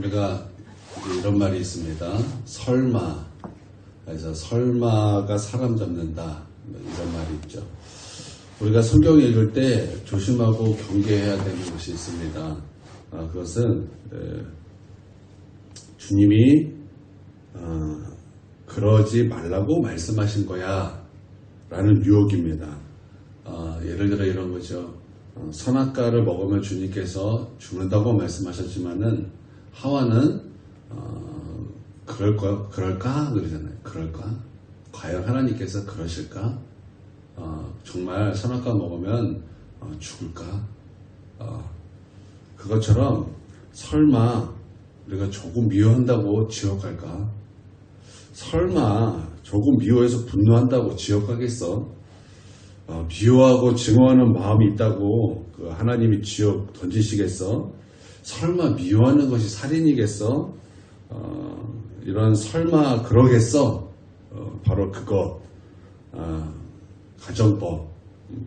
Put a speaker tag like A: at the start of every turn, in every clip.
A: 우리가 이런 말이 있습니다. 설마. 그래서 설마가 사람 잡는다. 뭐 이런 말이 있죠. 우리가 성경 읽을 때 조심하고 경계해야 되는 것이 있습니다. 아, 그것은 에, 주님이 어, 그러지 말라고 말씀하신 거야 라는 유혹입니다. 아, 예를 들어 이런 거죠. 어, 선악과를 먹으면 주님께서 죽는다고 말씀하셨지만은 하와는 어, 그럴 거 그럴까 그러잖아요. 그럴까? 과연 하나님께서 그러실까? 어, 정말 선악과 먹으면 어, 죽을까? 어, 그것처럼 설마 우리가 조금 미워한다고 지옥 갈까? 설마 조금 미워해서 분노한다고 지옥 가겠어? 어, 미워하고 증오하는 마음이 있다고 그 하나님이 지옥 던지시겠어? 설마 미워하는 것이 살인이겠어? 어, 이런 설마 그러겠어? 어, 바로 그것 아, 가정법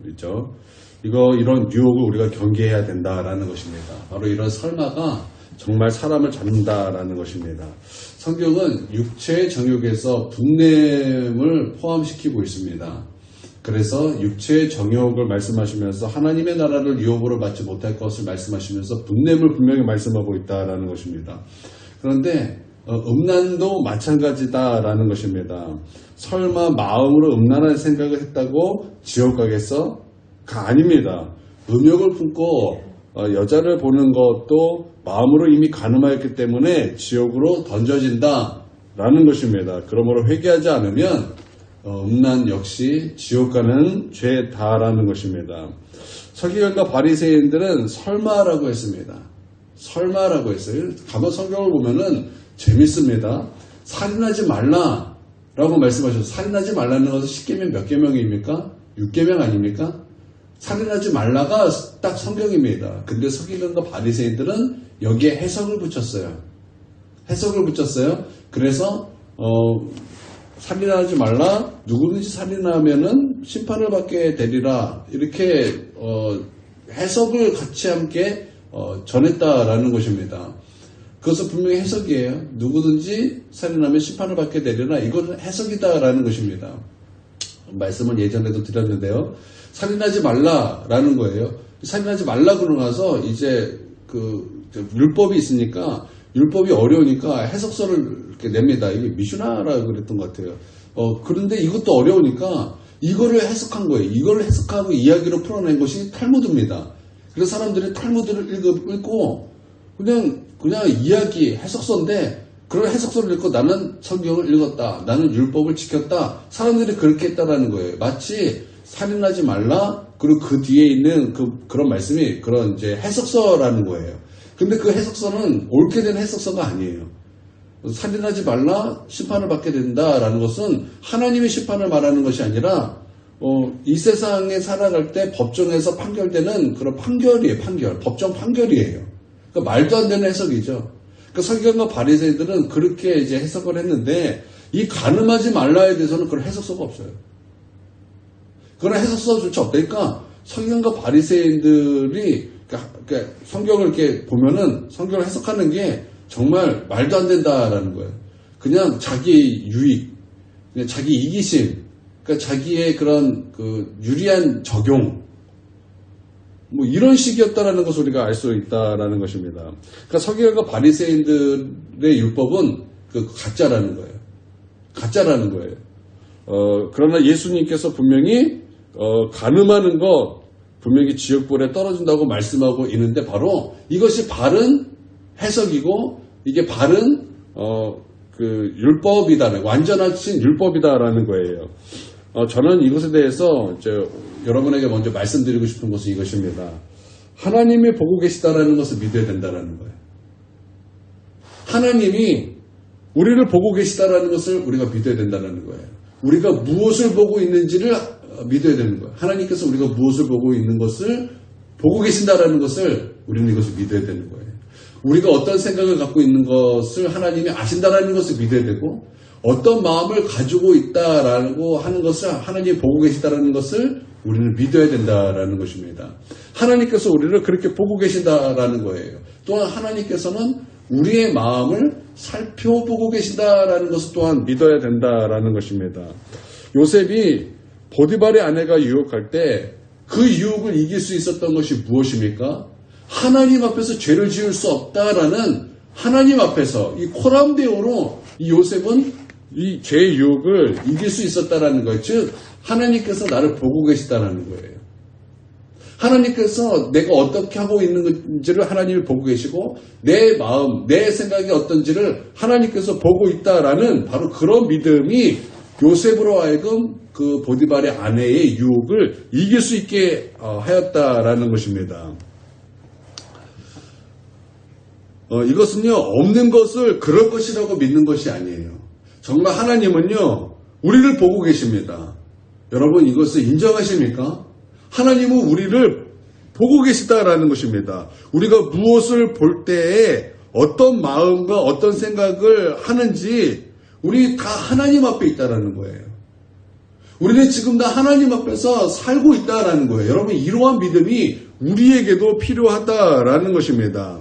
A: 있죠. 이거 이런 유혹을 우리가 경계해야 된다라는 것입니다. 바로 이런 설마가 정말 사람을 잡는다라는 것입니다. 성경은 육체의 정욕에서 분냄을 포함시키고 있습니다. 그래서 육체의 정욕을 말씀하시면서 하나님의 나라를 유혹으로 받지 못할 것을 말씀하시면서 분냄을 분명히 말씀하고 있다라는 것입니다. 그런데 어, 음란도 마찬가지다라는 것입니다. 설마 마음으로 음란한 생각을 했다고 지옥 가겠어? 가 아닙니다. 음욕을 품고 어, 여자를 보는 것도 마음으로 이미 가늠하였기 때문에 지옥으로 던져진다라는 것입니다. 그러므로 회개하지 않으면 어, 음란 역시 지옥 가는 죄다라는 것입니다. 서기관과 바리새인들은 설마라고 했습니다. 설마라고 했어요. 가만 성경을 보면은 재밌습니다. 살인하지 말라라고 말씀하셨어요. 살인하지 말라는 것은 10계명 몇 계명입니까? 6계명 아닙니까? 살인하지 말라가 딱 성경입니다. 근데 서기관과 바리새인들은 여기에 해석을 붙였어요. 해석을 붙였어요. 그래서 어, 살인하지 말라. 누구든지 살인하면은 심판을 받게 되리라. 이렇게 어, 해석을 같이 함께 어, 전했다라는 것입니다. 그것은 분명히 해석이에요. 누구든지 살인하면 심판을 받게 되리라. 이건 해석이다라는 것입니다. 말씀은 예전에도 드렸는데요. 살인하지 말라라는 거예요. 살인하지 말라 그러고 나서 이제 그 율법이 있으니까 율법이 어려우니까 해석서를 이렇게 냅니다. 이게 미슈나라고 그랬던 것 같아요. 어, 그런데 이것도 어려우니까 이거를 해석한 거예요. 이걸 해석하고 이야기로 풀어낸 것이 탈무드입니다. 그래서 사람들이 탈무드를 읽고 그냥 그냥 이야기 해석서인데 그런 해석서를 읽고 나는 성경을 읽었다. 나는 율법을 지켰다. 사람들이 그렇게 했다라는 거예요. 마치 살인하지 말라. 그리고 그 뒤에 있는 그 그런 말씀이 그런 이제 해석서라는 거예요. 근데 그 해석서는 옳게 된 해석서가 아니에요. 살인하지 말라 심판을 받게 된다라는 것은 하나님의 심판을 말하는 것이 아니라 어, 이 세상에 살아갈 때 법정에서 판결되는 그런 판결이에요. 판결. 법정 판결이에요. 그러니까 말도 안 되는 해석이죠. 그 성경과 바리새인들은 그렇게 이제 해석을 했는데 이 가늠하지 말라에 대해서는 그런 해석서가 없어요. 그런 해석서조차 없다니까 성경과 바리새인들이 그러니까, 성경을 이렇게 보면은 성경을 해석하는 게 정말 말도 안 된다라는 거예요. 그냥 자기 유익, 그냥 자기 이기심, 그러니까 자기의 그런 그 유리한 적용, 뭐 이런 식이었다라는 것을 우리가 알 수 있다라는 것입니다. 그러니까 서기관과 바리새인들의 율법은 그 가짜라는 거예요. 가짜라는 거예요. 어, 그러나 예수님께서 분명히 어, 가늠하는 것 분명히 지옥불에 떨어진다고 말씀하고 있는데 바로 이것이 바른 해석이고 이게 바른 어, 그 율법이다, 완전하신 율법이다라는 거예요. 어, 저는 이것에 대해서 여러분에게 먼저 말씀드리고 싶은 것은 이것입니다. 하나님이 보고 계시다라는 것을 믿어야 된다라는 거예요. 하나님이 우리를 보고 계시다라는 것을 우리가 믿어야 된다는 거예요. 우리가 무엇을 보고 있는지를 믿어야 되는 거예요. 하나님께서 우리가 무엇을 보고 있는 것을 보고 계신다라는 것을 우리는 이것을 믿어야 되는 거예요. 우리가 어떤 생각을 갖고 있는 것을 하나님이 아신다라는 것을 믿어야 되고 어떤 마음을 가지고 있다라고 하는 것을 하나님이 보고 계시다라는 것을 우리는 믿어야 된다라는 것입니다. 하나님께서 우리를 그렇게 보고 계신다라는 거예요. 또한 하나님께서는 우리의 마음을 살펴보고 계신다라는 것을 또한 믿어야 된다라는 것입니다. 요셉이 보디발의 아내가 유혹할 때 그 유혹을 이길 수 있었던 것이 무엇입니까? 하나님 앞에서 죄를 지을 수 없다라는 하나님 앞에서 이 코람데오로 이 요셉은 이 죄의 유혹을 이길 수 있었다라는 거예요. 즉 하나님께서 나를 보고 계시다라는 거예요. 하나님께서 내가 어떻게 하고 있는지를 하나님이 보고 계시고 내 마음, 내 생각이 어떤지를 하나님께서 보고 있다라는 바로 그런 믿음이 요셉으로 하여금 그 보디발의 아내의 유혹을 이길 수 있게 어, 하였다라는 것입니다. 어, 이것은요 없는 것을 그럴 것이라고 믿는 것이 아니에요. 정말 하나님은요 우리를 보고 계십니다. 여러분 이것을 인정하십니까? 하나님은 우리를 보고 계시다라는 것입니다. 우리가 무엇을 볼 때에 어떤 마음과 어떤 생각을 하는지 우리 다 하나님 앞에 있다라는 거예요. 우리는 지금 다 하나님 앞에서 살고 있다라는 거예요. 여러분 이러한 믿음이 우리에게도 필요하다라는 것입니다.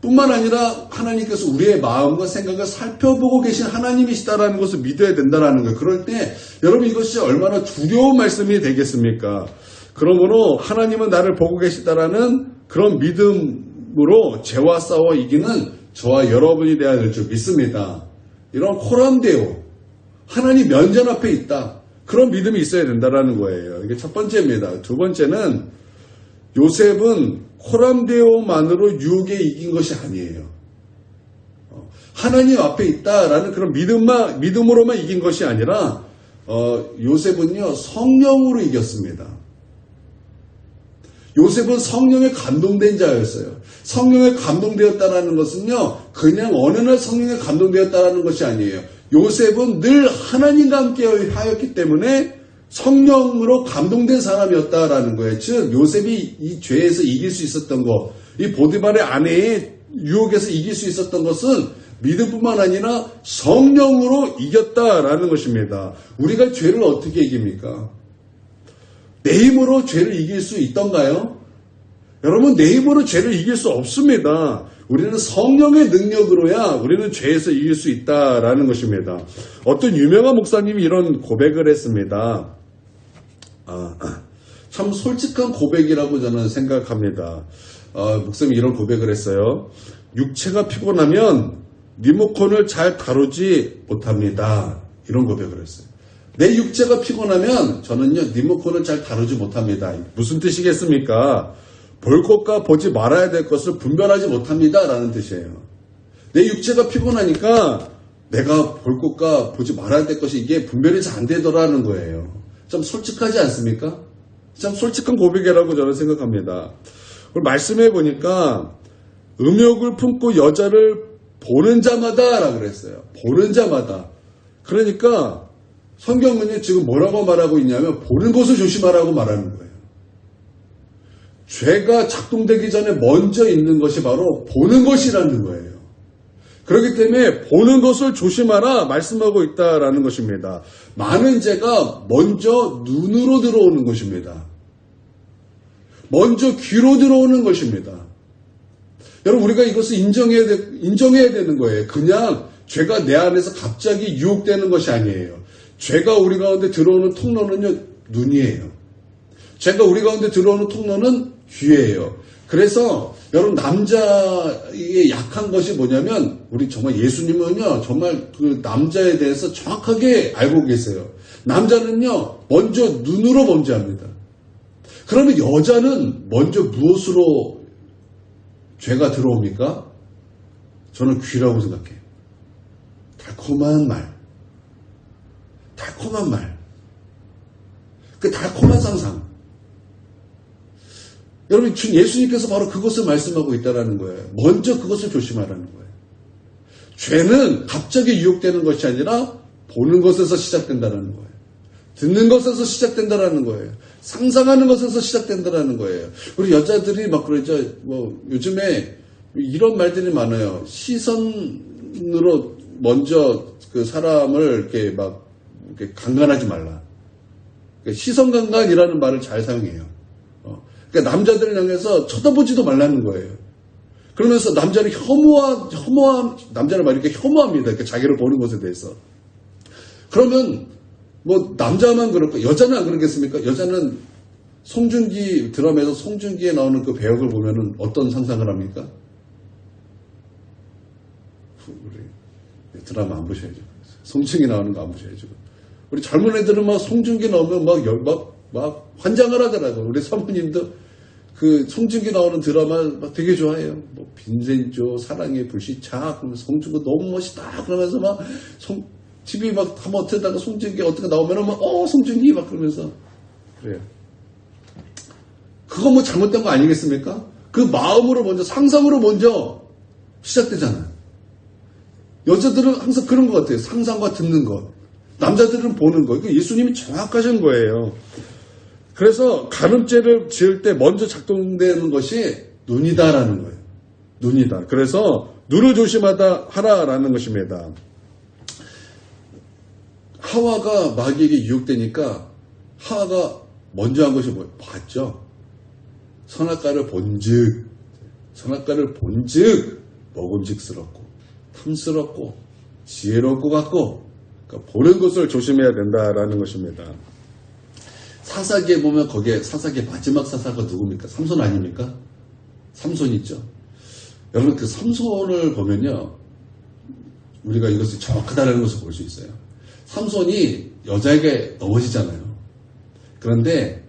A: 뿐만 아니라 하나님께서 우리의 마음과 생각을 살펴보고 계신 하나님이시다라는 것을 믿어야 된다라는 거예요. 그럴 때 여러분 이것이 얼마나 두려운 말씀이 되겠습니까? 그러므로 하나님은 나를 보고 계시다라는 그런 믿음으로 죄와 싸워 이기는 저와 여러분이 되어야 될 줄 믿습니다. 이런 코람데오 하나님 면전 앞에 있다. 그런 믿음이 있어야 된다라는 거예요. 이게 첫 번째입니다. 두 번째는 요셉은 코람데오만으로 유혹에 이긴 것이 아니에요. 어, 하나님 앞에 있다라는 그런 믿음만 믿음으로만 이긴 것이 아니라 어, 요셉은요 성령으로 이겼습니다. 요셉은 성령에 감동된 자였어요. 성령에 감동되었다라는 것은요, 그냥 어느 날 성령에 감동되었다라는 것이 아니에요. 요셉은 늘 하나님과 함께 하였기 때문에 성령으로 감동된 사람이었다라는 거예요. 즉, 요셉이 이 죄에서 이길 수 있었던 것, 이 보디발의 아내의 유혹에서 이길 수 있었던 것은 믿음뿐만 아니라 성령으로 이겼다라는 것입니다. 우리가 죄를 어떻게 이깁니까? 내 힘으로 죄를 이길 수 있던가요? 여러분, 내 힘으로 죄를 이길 수 없습니다. 우리는 성령의 능력으로야 우리는 죄에서 이길 수 있다라는 것입니다. 어떤 유명한 목사님이 이런 고백을 했습니다. 아, 참 솔직한 고백이라고 저는 생각합니다. 아, 목사님이 이런 고백을 했어요. 육체가 피곤하면 리모컨을 잘 다루지 못합니다. 이런 고백을 했어요. 내 육체가 피곤하면 저는요 리모컨을 잘 다루지 못합니다. 무슨 뜻이겠습니까? 볼 것과 보지 말아야 될 것을 분별하지 못합니다. 라는 뜻이에요. 내 육체가 피곤하니까 내가 볼 것과 보지 말아야 될 것이 이게 분별이 잘 안 되더라는 거예요. 좀 솔직하지 않습니까? 참 솔직한 고백이라고 저는 생각합니다. 말씀해 보니까 음욕을 품고 여자를 보는 자마다 라 그랬어요. 보는 자마다. 그러니까 성경은요, 지금 뭐라고 말하고 있냐면, 보는 것을 조심하라고 말하는 거예요. 죄가 작동되기 전에 먼저 있는 것이 바로 보는 것이라는 거예요. 그렇기 때문에 보는 것을 조심하라 말씀하고 있다라는 것입니다. 많은 죄가 먼저 눈으로 들어오는 것입니다. 먼저 귀로 들어오는 것입니다. 여러분 우리가 이것을 인정해야, 되, 인정해야 되는 거예요. 그냥 죄가 내 안에서 갑자기 유혹되는 것이 아니에요. 죄가 우리 가운데 들어오는 통로는요, 눈이에요. 죄가 우리 가운데 들어오는 통로는 귀예요. 그래서 여러분 남자의 약한 것이 뭐냐면 우리 정말 예수님은요 정말 그 남자에 대해서 정확하게 알고 계세요. 남자는요 먼저 눈으로 먼저 합니다. 그러면 여자는 먼저 무엇으로 죄가 들어옵니까? 저는 귀라고 생각해요. 달콤한 말. 달콤한 말. 그 달콤한 상상. 여러분, 예수님께서 바로 그것을 말씀하고 있다는 거예요. 먼저 그것을 조심하라는 거예요. 죄는 갑자기 유혹되는 것이 아니라 보는 것에서 시작된다는 거예요. 듣는 것에서 시작된다는 거예요. 상상하는 것에서 시작된다는 거예요. 우리 여자들이 막 그러죠. 뭐 요즘에 이런 말들이 많아요. 시선으로 먼저 그 사람을 이렇게 막 이렇게 강간하지 말라. 그러니까 시선 강간이라는 말을 잘 사용해요. 어. 그러니까 남자들을 향해서 쳐다보지도 말라는 거예요. 그러면서 남자를 혐오한, 혐오한, 남자를 막 이렇게 혐오합니다. 이렇게 자기를 보는 것에 대해서. 그러면, 뭐, 남자만 그럴까? 여자는 안 그러겠습니까? 여자는 송중기, 드라마에서 송중기에 나오는 그 배역을 보면은 어떤 상상을 합니까? 드라마 안 보셔야죠. 송중기 나오는 거 안 보셔야죠. 우리 젊은 애들은 막 송중기 나오면 막, 열- 막, 막 환장을 하더라고요. 우리 사모님도 그 송중기 나오는 드라마 막 되게 좋아해요. 뭐 빈센조, 사랑의 불시착, 그러면 송중기 너무 멋있다. 그러면서 막 송, TV 막 한번 틀다가 송중기 어떻게 나오면은 막, 어, 송중기 막 그러면서. 그래요. 그거 뭐 잘못된 거 아니겠습니까? 그 마음으로 먼저, 상상으로 먼저 시작되잖아요. 여자들은 항상 그런 것 같아요. 상상과 듣는 것. 남자들은 보는 것. 이거 예수님이 정확하신 거예요. 그래서 가늠죄를 지을 때 먼저 작동되는 것이 눈이다라는 거예요. 눈이다. 그래서 눈을 조심하다 하라라는 것입니다. 하와가 마귀에게 유혹되니까 하와가 먼저 한 것이 뭐예요? 봤죠. 선악과를 본즉 선악과를 본즉 먹음직스럽고 탐스럽고 것 같고 그러니까 보는 것을 조심해야 된다라는 것입니다. 사사기에 보면 거기에 사사기의 마지막 사사가 누굽니까? 삼손 아닙니까? 삼손 있죠. 여러분 그 삼손을 보면요. 우리가 이것이 정확하다는 것을 볼 수 있어요. 삼손이 여자에게 넘어지잖아요. 그런데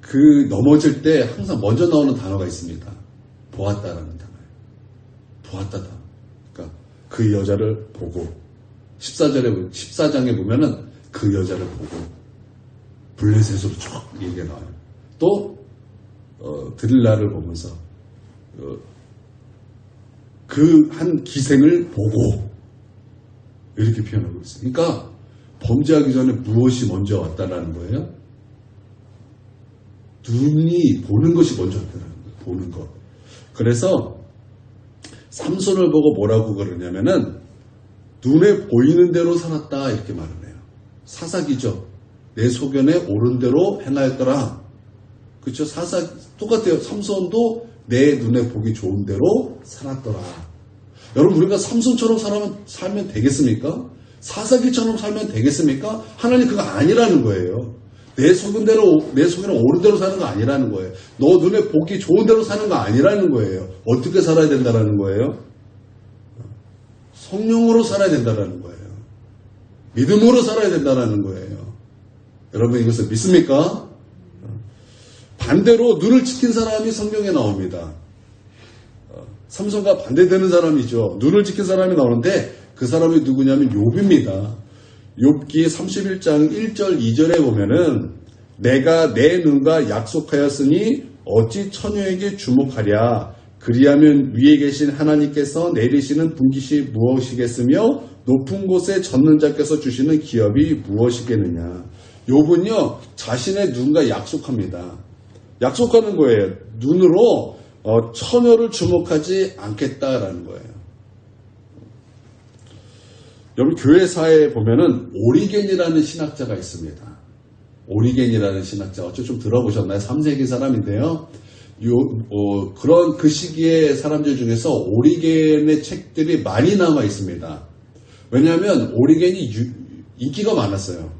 A: 그 넘어질 때 항상 먼저 나오는 단어가 있습니다. 보았다라는 단어예요. 보았다다. 그러니까 그 여자를 보고 14절에 14장에 보면은 그 여자를 보고 블레셋으로 쭉 얘기가 나와요. 또 어, 드릴라를 보면서 그한 기생을 보고 이렇게 표현하고 있어요. 그러니까 범죄하기 전에 무엇이 먼저 왔다라는 거예요? 눈이 보는 것이 먼저 왔다는 거예요. 보는 것. 그래서 삼손을 보고 뭐라고 그러냐면은 눈에 보이는 대로 살았다 이렇게 말을 해요. 사사기죠. 내 소견에 옳은 대로 행하였더라. 그렇죠? 사사 똑같아요. 삼손도 내 눈에 보기 좋은 대로 살았더라. 여러분 우리가 삼손처럼 살면 살면 되겠습니까? 사사기처럼 살면 되겠습니까? 하나님 그거 아니라는 거예요. 내 소견대로 내 소견에 옳은 대로 사는 거 아니라는 거예요. 너 눈에 보기 좋은 대로 사는 거 아니라는 거예요. 어떻게 살아야 된다라는 거예요? 성령으로 살아야 된다라는 거예요. 믿음으로 살아야 된다라는 거예요. 여러분 이것을 믿습니까? 반대로 눈을 지킨 사람이 성경에 나옵니다. 어, 삼손과 반대되는 사람이죠. 눈을 지킨 사람이 나오는데 그 사람이 누구냐면 욥입니다. 욥기 31장 1절 2절에 보면은 내가 내 눈과 약속하였으니 어찌 처녀에게 주목하랴 그리하면 위에 계신 하나님께서 내리시는 분깃이 무엇이겠으며 높은 곳에 젖는 자께서 주시는 기업이 무엇이겠느냐 욥은요 자신의 눈과 약속합니다 약속하는 거예요 눈으로 어, 처녀를 주목하지 않겠다라는 거예요 여러분 교회사에 보면은 오리겐이라는 신학자가 있습니다. 오리겐이라는 신학자 어쩌 좀 들어보셨나요? 3세기 사람인데요. 요, 어, 그런 그 시기의 사람들 중에서 오리겐의 책들이 많이 남아 있습니다. 왜냐하면 오리겐이 유- 인기가 많았어요.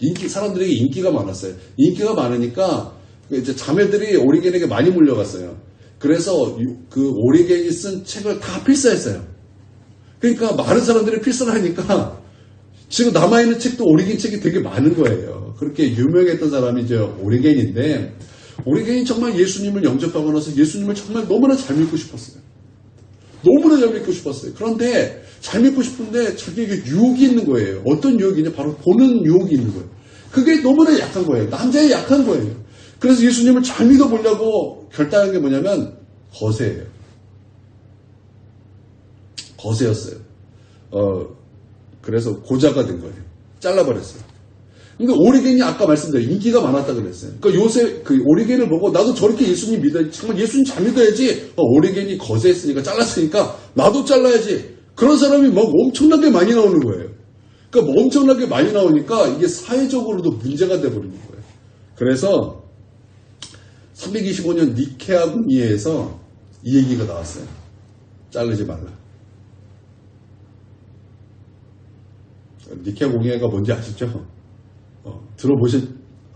A: 인기 사람들에게 인기가 많았어요. 인기가 많으니까 그 이제 자매들이 오리겐에게 많이 물려갔어요. 그래서 유- 그 오리겐이 쓴 책을 다 필사했어요. 그러니까 많은 사람들이 필사를 하니까 지금 남아있는 책도 오리겐 책이 되게 많은 거예요. 그렇게 유명했던 사람이 이제 오리겐인데 오리겐이 정말 예수님을 영접하고 나서 예수님을 정말 너무나 잘 믿고 싶었어요. 너무나 잘 믿고 싶었어요. 그런데 잘 믿고 싶은데 자기에게 유혹이 있는 거예요. 어떤 유혹이냐? 바로 보는 유혹이 있는 거예요. 그게 너무나 약한 거예요. 남자의 약한 거예요. 그래서 예수님을 잘 믿어보려고 결단한 게 뭐냐면 거세예요. 거세였어요. 어, 그래서 고자가 된 거예요. 잘라버렸어요. 근데 오리겐이 아까 말씀드린 인기가 많았다 그랬어요. 그러니까 요새 그 오리겐을 보고 나도 저렇게 예수님 믿어 정말 예수님 잘 믿어야지. 어, 오리겐이 거세했으니까 잘랐으니까 나도 잘라야지. 그런 사람이 막 엄청나게 많이 나오는 거예요. 그러니까 뭐 엄청나게 많이 나오니까 이게 사회적으로도 문제가 돼버리는 거예요. 그래서 325년 니케아 공의회에서 이 얘기가 나왔어요. 자르지 말라. 니케 공예가 뭔지 아시죠? 어, 들어보셨,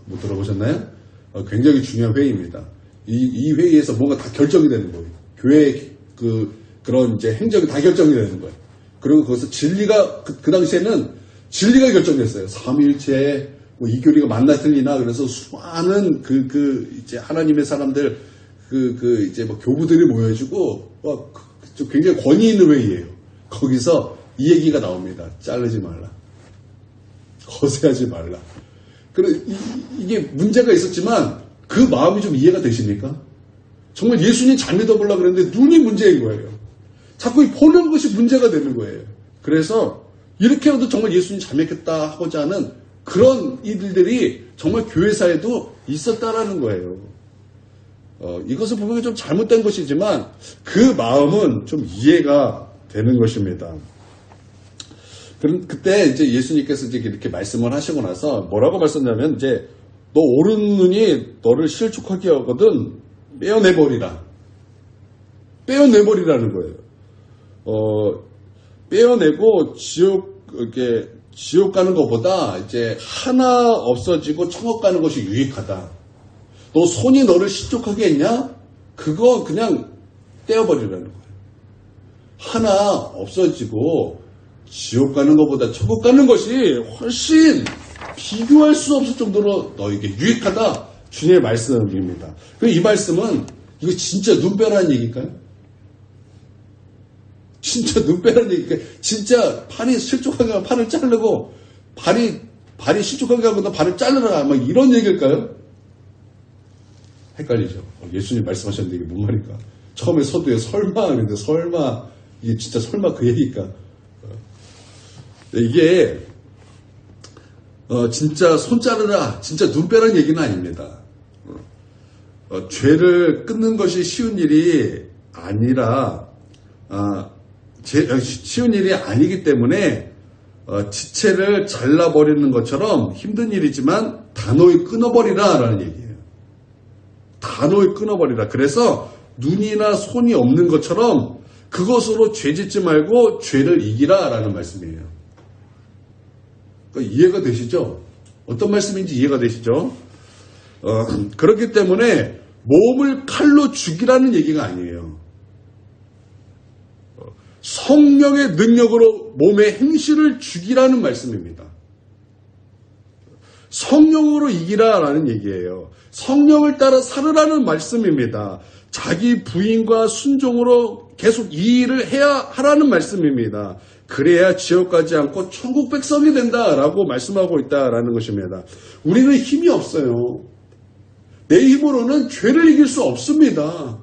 A: 못 들어보셨나요? 어, 굉장히 중요한 회의입니다. 이, 이 회의에서 뭔가 다 결정이 되는 거예요. 교회 그, 그런 이제 행정이 다 결정이 되는 거예요. 그리고 거기서 진리가, 그, 그 당시에는 진리가 결정됐어요. 삼일체, 뭐 이교리가 만나 틀리나, 그래서 수많은 그, 그, 이제 하나님의 사람들, 그, 그, 이제 뭐 교부들이 모여지고, 와, 그, 그 굉장히 권위 있는 회의예요. 거기서 이 얘기가 나옵니다. 자르지 말라. 거세하지 말라. 그래, 이, 게 문제가 있었지만 그 마음이 좀 이해가 되십니까? 정말 예수님 잘 믿어보려고 그랬는데 눈이 문제인 거예요. 자꾸 보는 것이 문제가 되는 거예요. 그래서 이렇게라도 정말 예수님 잘 믿겠다 하고자 하는 그런 일들이 정말 교회사에도 있었다라는 거예요. 어, 이것을 보면 좀 잘못된 것이지만 그 마음은 좀 이해가 되는 것입니다. 그럼 그때 이제 예수님께서 이제 이렇게 말씀을 하시고 나서 뭐라고 말씀하냐면 이제 너 오른 눈이 너를 실족하게 하거든 빼어내버리라. 빼어내버리라는 거예요. 어, 빼어내고 지옥 이렇게 지옥 가는 것보다 이제 하나 없어지고 천국 가는 것이 유익하다. 너 손이 너를 실족하게 했냐? 그거 그냥 떼어버리라는 거예요. 하나 없어지고 지옥 가는 것보다 천국 가는 것이 훨씬 비교할 수 없을 정도로 너에게 유익하다. 주님의 말씀입니다. 이 말씀은 이거 진짜 눈 빼라는 얘기일까요? 진짜 눈 빼라는 얘기일까요? 진짜 팔이 실족하게 하면 팔을 자르고 발이 발이 실족하게 하면 발을 자르라 막 이런 얘기일까요? 헷갈리죠. 어, 예수님 말씀하셨는데 이게 뭔 말일까? 처음에 서두에 설마 그랬는데 설마 이게 진짜 설마 그 얘기일까? 어. 이게 어, 진짜 손 자르라, 진짜 눈 빼라는 얘기는 아닙니다. 어, 죄를 끊는 것이 쉬운 일이 아니라 아, 제, 쉬운 일이 아니기 때문에 어, 지체를 잘라버리는 것처럼 힘든 일이지만 단호히 끊어버리라 라는 얘기예요. 단호히 끊어버리라. 그래서 눈이나 손이 없는 것처럼 그것으로 죄 짓지 말고 죄를 이기라 라는 말씀이에요. 그러니까 이해가 되시죠? 어떤 말씀인지 이해가 되시죠? 어, 그렇기 때문에 몸을 칼로 죽이라는 얘기가 아니에요. 어, 성령의 능력으로 몸의 행실을 죽이라는 말씀입니다. 성령으로 이기라라는 얘기예요. 성령을 따라 살으라는 말씀입니다. 자기 부인과 순종으로 계속 이 일을 해야 하라는 말씀입니다. 그래야 지옥 가지 않고 천국 백성이 된다라고 말씀하고 있다라는 것입니다. 우리는 힘이 없어요. 내 힘으로는 죄를 이길 수 없습니다.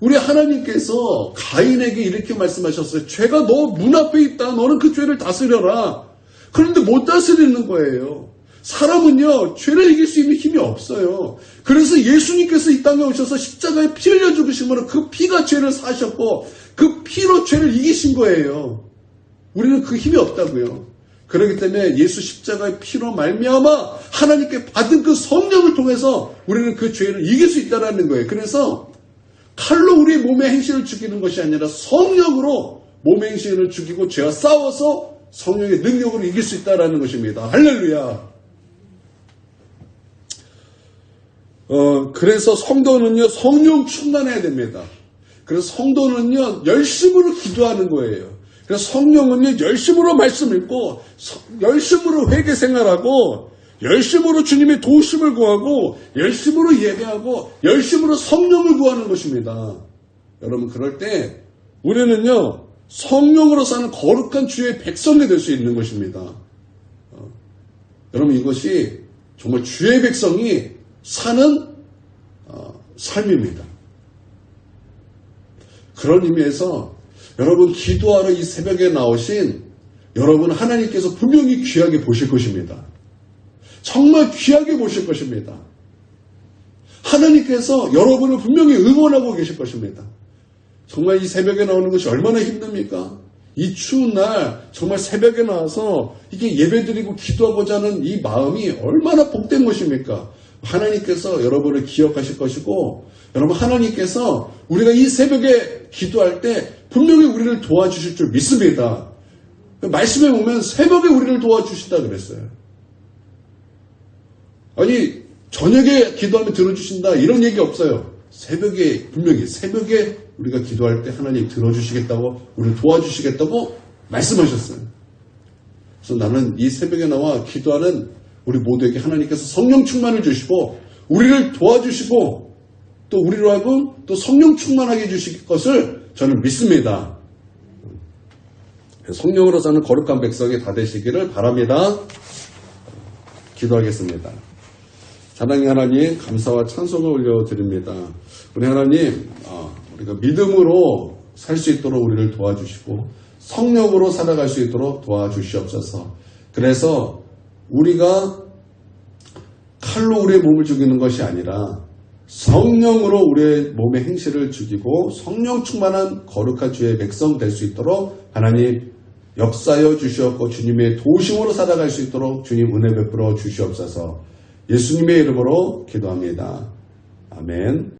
A: 우리 하나님께서 가인에게 이렇게 말씀하셨어요. 죄가 너 문 앞에 있다. 너는 그 죄를 다스려라. 그런데 못 다스리는 거예요. 사람은요, 죄를 이길 수 있는 힘이 없어요. 그래서 예수님께서 이 땅에 오셔서 십자가에 피 흘려 죽으심으로 그 피가 죄를 사셨고, 그 피로 죄를 이기신 거예요. 우리는 그 힘이 없다고요. 그렇기 때문에 예수 십자가의 피로 말미암아 하나님께 받은 그 성령을 통해서 우리는 그 죄를 이길 수 있다는 거예요. 그래서 칼로 우리 몸의 행실을 죽이는 것이 아니라 성령으로 몸의 행실을 죽이고 죄와 싸워서 성령의 능력으로 이길 수 있다는 것입니다. 할렐루야. 어, 그래서 성도는요, 성령 충만해야 됩니다. 그래서 성도는요, 열심으로 기도하는 거예요. 그래서 성령은요, 열심으로 말씀 읽고, 열심으로 회개 생활하고, 열심으로 주님의 도우심을 구하고, 열심으로 예배하고, 열심으로 성령을 구하는 것입니다. 여러분, 그럴 때, 우리는요, 성령으로 사는 거룩한 주의 백성이 될 수 있는 것입니다. 어, 여러분, 이것이 정말 주의 백성이 사는 어, 삶입니다. 그런 의미에서 여러분 기도하러 이 새벽에 나오신 여러분 하나님께서 분명히 귀하게 보실 것입니다. 정말 귀하게 보실 것입니다. 하나님께서 여러분을 분명히 응원하고 계실 것입니다. 정말 이 새벽에 나오는 것이 얼마나 힘듭니까? 이 추운 날 정말 새벽에 나와서 이게 예배드리고 기도하고자 하는 이 마음이 얼마나 복된 것입니까? 하나님께서 여러분을 기억하실 것이고 여러분 하나님께서 우리가 이 새벽에 기도할 때 분명히 우리를 도와주실 줄 믿습니다. 말씀에 보면 새벽에 우리를 도와주신다 그랬어요. 아니 저녁에 기도하면 들어주신다 이런 얘기 없어요. 새벽에 분명히 새벽에 우리가 기도할 때 하나님 들어주시겠다고 우리를 도와주시겠다고 말씀하셨어요. 그래서 나는 이 새벽에 나와 기도하는 우리 모두에게 하나님께서 성령 충만을 주시고 우리를 도와주시고 또 우리로 하여금 또 성령 충만하게 해주실 것을 저는 믿습니다. 성령으로 사는 거룩한 백성이 다 되시기를 바랍니다. 기도하겠습니다. 사랑의 하나님 감사와 찬송을 올려드립니다. 우리 하나님 어, 우리가 믿음으로 살 수 있도록 우리를 도와주시고 성령으로 살아갈 수 있도록 도와주시옵소서. 그래서 우리가 칼로 우리의 몸을 죽이는 것이 아니라 성령으로 우리의 몸의 행실을 죽이고 성령 충만한 거룩한 주의 백성 될 수 있도록 하나님 역사여 주시옵고 주님의 도심으로 살아갈 수 있도록 주님 은혜 베풀어 주시옵소서 예수님의 이름으로 기도합니다. 아멘.